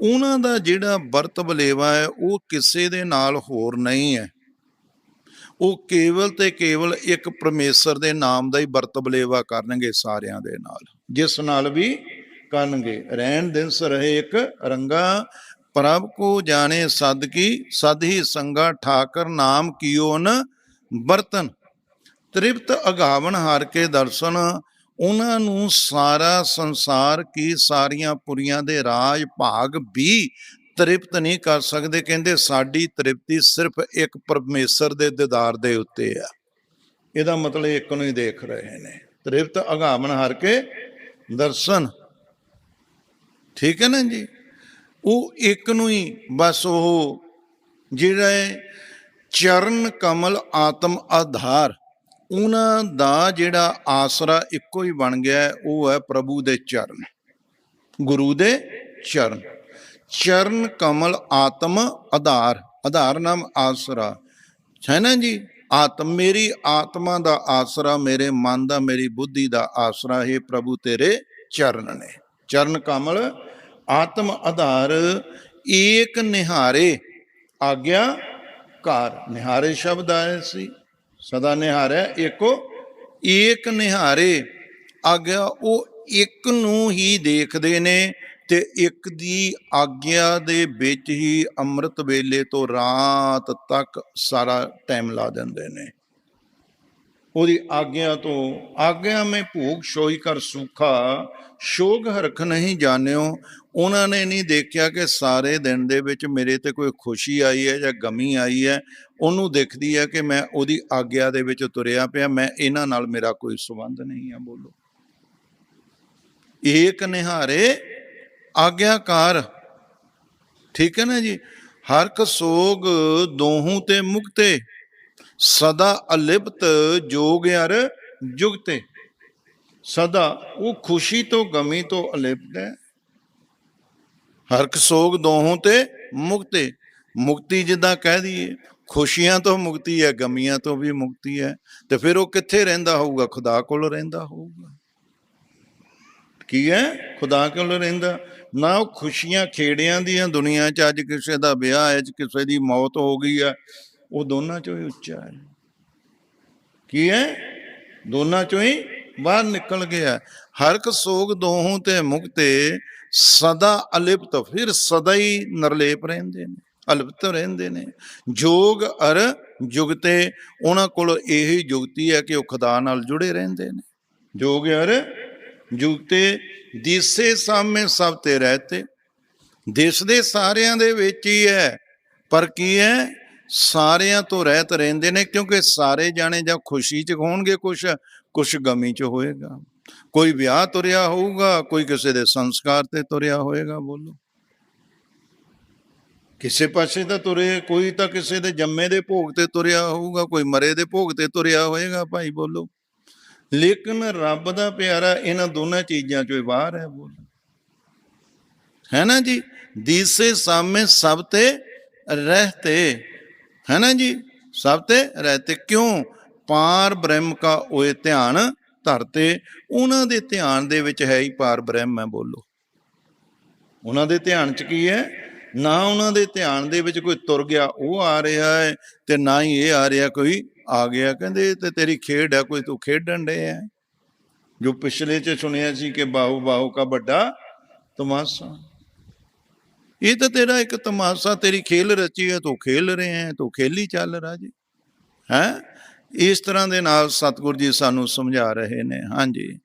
ਉਹਨਾਂ ਦਾ ਜਿਹੜਾ ਵਰਤ ਬਲੇਵਾ ਹੈ, ਉਹ ਕਿਸੇ ਦੇ ਨਾਲ ਹੋਰ ਨਹੀਂ ਹੈ। ਉਹ ਕੇਵਲ ਤੇ ਕੇਵਲ ਇੱਕ ਪਰਮੇਸ਼ਰ ਦੇ ਨਾਮ ਦਾ ਹੀ ਵਰਤ ਬਲੇਵਾ ਕਰਨਗੇ ਸਾਰਿਆਂ ਦੇ ਨਾਲ। ਜਿਸ ਨਾਲ ਵੀ ਕਰਨਗੇ। ਰਹਿਣ ਦਿਨਸ ਰਹੇ ਇੱਕ ਰੰਗਾ, ਪ੍ਰਭ ਕੋ ਜਾਣੇ ਸਦ ਕੀ, ਸਦ ਹੀ ਸੰਗਾ ਠਾਕਰ ਨਾਮ ਕੀਓ ਨ ਬਰਤਨ ਤ੍ਰਿਪਤ ਅਗਾਵਨ ਹਾਰ ਕੇ ਦਰਸ਼ਨ ਉਹਨਾਂ ਨੂੰ ਸਾਰਾ ਸੰਸਾਰ ਕੀ ਸਾਰੀਆਂ ਪੁਰੀਆਂ ਦੇ ਰਾਜ ਭਾਗ ਵੀ ਤ੍ਰਿਪਤ ਨਹੀਂ ਕਰ ਸਕਦੇ। ਕਹਿੰਦੇ ਸਾਡੀ ਤ੍ਰਿਪਤੀ ਸਿਰਫ ਇੱਕ ਪਰਮੇਸ਼ਰ ਦੇ ਦੀਦਾਰ ਦੇ ਉੱਤੇ ਆ। ਇਹਦਾ ਮਤਲਬ ਇੱਕ ਨੂੰ ਹੀ ਦੇਖ ਰਹੇ ਨੇ। ਤ੍ਰਿਪਤ ਅਗਾਮਨ ਹਰ ਕੇ ਦਰਸ਼ਨ। ਠੀਕ ਹੈ ਨਾ ਜੀ? ਉਹ ਇੱਕ ਨੂੰ ਹੀ ਬਸ ਉਹ ਜਿਹੜਾ ਹੈ ਚਰਨ ਕਮਲ ਆਤਮ ਆਧਾਰ ਉਹਨਾਂ ਦਾ ਜਿਹੜਾ ਆਸਰਾ ਇੱਕੋ ਹੀ ਬਣ ਗਿਆ ਹੈ, ਉਹ ਹੈ ਪ੍ਰਭੂ ਦੇ ਚਰਨ ਗੁਰੂ ਦੇ ਚਰਨ। ਚਰਨ ਕਮਲ ਆਤਮ ਆਧਾਰ। ਆਧਾਰ ਨਾਮ ਆਸਰਾ। ਹੈ ਨਾ ਜੀ? ਆਤਮ ਮੇਰੀ ਆਤਮਾ ਦਾ ਆਸਰਾ ਮੇਰੇ ਮਨ ਦਾ ਮੇਰੀ ਬੁੱਧੀ ਦਾ ਆਸਰਾ ਹੈ ਪ੍ਰਭੂ ਤੇਰੇ ਚਰਨ ਨੇ। ਚਰਨ ਕਮਲ ਆਤਮ ਆਧਾਰ ਏਕ ਨਿਹਾਰੇ ਆਗਿਆ ਕਾਰ ਨਿਹਾਰੇ ਸ਼ਬਦ ਆਏ ਸੀ। ਸਦਾ ਨਿਹਾਰੈ, ਏਕੋ ਏਕ ਨਿਹਾਰੇ। ਆਗਿਆ, ਉਹ ਇੱਕ ਨੂੰ ਹੀ ਦੇਖਦੇ ਨੇ ਤੇ ਇੱਕ ਦੀ ਆਗਿਆ ਦੇ ਵਿੱਚ ਹੀ ਅੰਮ੍ਰਿਤ ਵੇਲੇ ਤੋਂ ਰਾਤ ਤੱਕ ਸਾਰਾ ਟਾਈਮ ਲਾ ਦਿੰਦੇ ਨੇ। ਉਹਦੀ ਆਗਿਆ ਤੋਂ ਆਗਿਆ ਮੈਂ ਭੂਖ ਸੋਈ ਕਰ ਸੁਖਾ ਸ਼ੋਗ ਹਰਖ ਨਹੀਂ ਜਾਣਿਓ। ਉਹਨਾਂ ਨੇ ਨਹੀਂ ਦੇਖਿਆ ਕਿ ਸਾਰੇ ਦਿਨ ਦੇ ਵਿੱਚ ਮੇਰੇ ਤੇ ਕੋਈ ਖੁਸ਼ੀ ਆਈ ਹੈ ਜਾਂ ਗਮੀ ਆਈ ਹੈ। ਉਹਨੂੰ ਦੇਖਦੀ ਹੈ ਕਿ ਮੈਂ ਉਹਦੀ ਆਗਿਆ ਦੇ ਵਿੱਚ ਤੁਰਿਆ ਪਿਆ, ਮੈਂ ਇਹਨਾਂ ਨਾਲ ਮੇਰਾ ਕੋਈ ਸੰਬੰਧ ਨਹੀਂ ਆ, ਬੋਲੋ। ਏਕ ਨਿਹਾਰੇ ਆਗਿਆਕਾਰ। ਠੀਕ ਹੈ ਨਾ ਜੀ? ਹਰਕ ਸੋਗ ਦੋਹੂ ਤੇ ਮੁਕਤੇ। ਸਦਾ ਅਲਿਪਤ ਜੋਗ ਅਰ ਜੁਗਤੇ। ਸਦਾ ਉਹ ਖੁਸ਼ੀ ਤੋਂ ਗਮੀ ਤੋਂ ਅਲਿਪਤ ਹੈ। ਹਰਕ ਸੋਗ ਦੋਹੋਂ ਤੇ ਮੁਕਤੇ। ਮੁਕਤੀ ਜਿੱਦਾਂ ਕਹਿ ਦਈਏ, ਖੁਸ਼ੀਆਂ ਤੋਂ ਮੁਕਤੀ ਹੈ, ਗਮੀਆਂ ਤੋਂ ਵੀ ਮੁਕਤੀ ਹੈ। ਤੇ ਫਿਰ ਉਹ ਕਿੱਥੇ ਰਹਿੰਦਾ ਹੋਊਗਾ? ਖੁਦਾ ਕੋਲ ਰਹਿੰਦਾ ਹੋਊਗਾ। ਕੀ ਹੈ? ਖੁਦਾ ਕੋਲ ਰਹਿੰਦਾ। ਨਾ ਉਹ ਖੁਸ਼ੀਆਂ ਖੇੜਿਆਂ ਦੀਆਂ ਦੁਨੀਆ 'ਚ, ਅੱਜ ਕਿਸੇ ਦਾ ਵਿਆਹ ਹੈ, ਅੱਜ ਕਿਸੇ ਦੀ ਮੌਤ ਹੋ ਗਈ ਹੈ। ਉਹ ਦੋਨਾਂ 'ਚੋਂ ਹੀ ਉੱਚਾ ਹੈ। ਕੀ ਹੈ? ਦੋਨਾਂ 'ਚੋਂ ਹੀ ਬਾਹਰ ਨਿਕਲ ਗਿਆ। ਹਰ ਹਰਕ ਸੋਗ ਦੋਹੋਂ ਤੇ ਮੁਕਤੇ ਸਦਾ ਅਲਿਪਤ, ਫਿਰ ਸਦਾ ਹੀ ਨਰਲੇਪ ਰਹਿੰਦੇ ਨੇ, ਅਲਿਪਤ ਰਹਿੰਦੇ ਨੇ। ਜੋਗ ਅਰ ਜੁਗਤੇ ਉਹਨਾਂ ਕੋਲ ਇਹੀ ਜੁਗਤੀ ਹੈ ਕਿ ਉਹ ਖੁਦਾ ਨਾਲ ਜੁੜੇ ਰਹਿੰਦੇ ਨੇ। ਜੋਗ ਅਰ ਜੁਗਤੇ ਦਿਸੇ ਸਾਹਮਣੇ ਸਭ ਤੇ ਰਹਤੇ। ਦਿਸਦੇ ਸਾਰਿਆਂ ਦੇ ਵਿੱਚ ਹੀ ਹੈ। ਪਰ ਕੀ ਹੈ? ਸਾਰਿਆਂ ਤੋਂ ਰਹਿਤ ਰਹਿੰਦੇ ਨੇ ਕਿਉਂਕਿ ਸਾਰੇ ਜਾਣੇ ਜਾਂ ਖੁਸ਼ੀ ਚ ਹੋਣਗੇ ਕੁਛ ਕੁਛ ਗਮੀ ਚ ਹੋਏਗਾ। ਕੋਈ ਵਿਆਹ ਤੁਰਿਆ ਹੋਊਗਾ, ਕੋਈ ਕਿਸੇ ਦੇ ਸੰਸਕਾਰ ਤੇ ਤੁਰਿਆ ਹੋਏਗਾ, ਬੋਲੋ। ਕਿਸੇ ਪਾਸੇ ਤਾਂ ਤੁਰੇ, ਕੋਈ ਤਾਂ ਕਿਸੇ ਦੇ ਜੰਮੇ ਦੇ ਭੋਗ ਤੇ ਤੁਰਿਆ ਹੋਊਗਾ, ਕੋਈ ਮਰੇ ਦੇ ਭੋਗ ਤੇ ਤੁਰਿਆ ਹੋਏਗਾ, ਭਾਈ ਬੋਲੋ। ਲੇਕਿਨ ਰੱਬ ਦਾ ਪਿਆਰਾ ਇਹਨਾਂ ਦੋਨਾਂ ਚੀਜ਼ਾਂ ਚੋਂ ਬਾਹਰ ਹੈ, ਬੋਲੋ। ਹੈ ਨਾ ਜੀ? ਦੀਸੇ ਸਾਹਮਣੇ ਸਭ ਤੇ ਰਹਤੇ। ਹੈ ਨਾ ਜੀ? ਸਭ ਤੇ ਰਹਤੇ ਕਿਉਂ? ਪਾਰ ਬ੍ਰਹਮ ਕਾ ਹੋਏ ਧਿਆਨ ਧਰਤੇ, ਉਹਨਾਂ ਦੇ ਧਿਆਨ ਦੇ ਵਿੱਚ ਹੈ ਹੀ ਪਾਰ ਬ੍ਰਹਮ ਹੈ ਬੋਲੋ। ਉਹਨਾਂ ਦੇ ਧਿਆਨ ਚ ਕੀ ਹੈ? ਨਾ ਉਹਨਾਂ ਦੇ ਧਿਆਨ ਦੇ ਵਿੱਚ ਕੋਈ ਤੁਰ ਗਿਆ, ਉਹ ਆ ਰਿਹਾ ਹੈ ਤੇ ਨਾ ਹੀ ਇਹ ਆ ਰਿਹਾ, ਕੋਈ ਆ ਗਿਆ। ਕਹਿੰਦੇ, ਤੇ ਤੇਰੀ ਖੇਡ ਹੈ ਕੋਈ ਤੂੰ ਖੇਡਣ ਦੇ ਹੈ ਜੋ ਪਿਛਲੇ ਚ ਸੁਣਿਆ ਸੀ ਕਿ ਬਾਹੂ ਬਾਹੂ ਕਾ ਵੱਡਾ ਤਮਾਸ਼ਾ। ਇਹ ਤਾਂ ਤੇਰਾ ਇੱਕ ਤਮਾਸ਼ਾ, ਤੇਰੀ ਖੇਲ ਰਚੀ ਹੈ, ਤੂੰ ਖੇਲ ਰਹੇ ਹੈ, ਤੂੰ ਖੇਲੀ ਚੱਲ ਰਾਜੀ ਹੈ? ਇਸ ਤਰ੍ਹਾਂ ਦੇ ਨਾਲ ਸਤਿਗੁਰੂ ਜੀ ਸਾਨੂੰ ਸਮਝਾ ਰਹੇ ਨੇ। ਹਾਂਜੀ।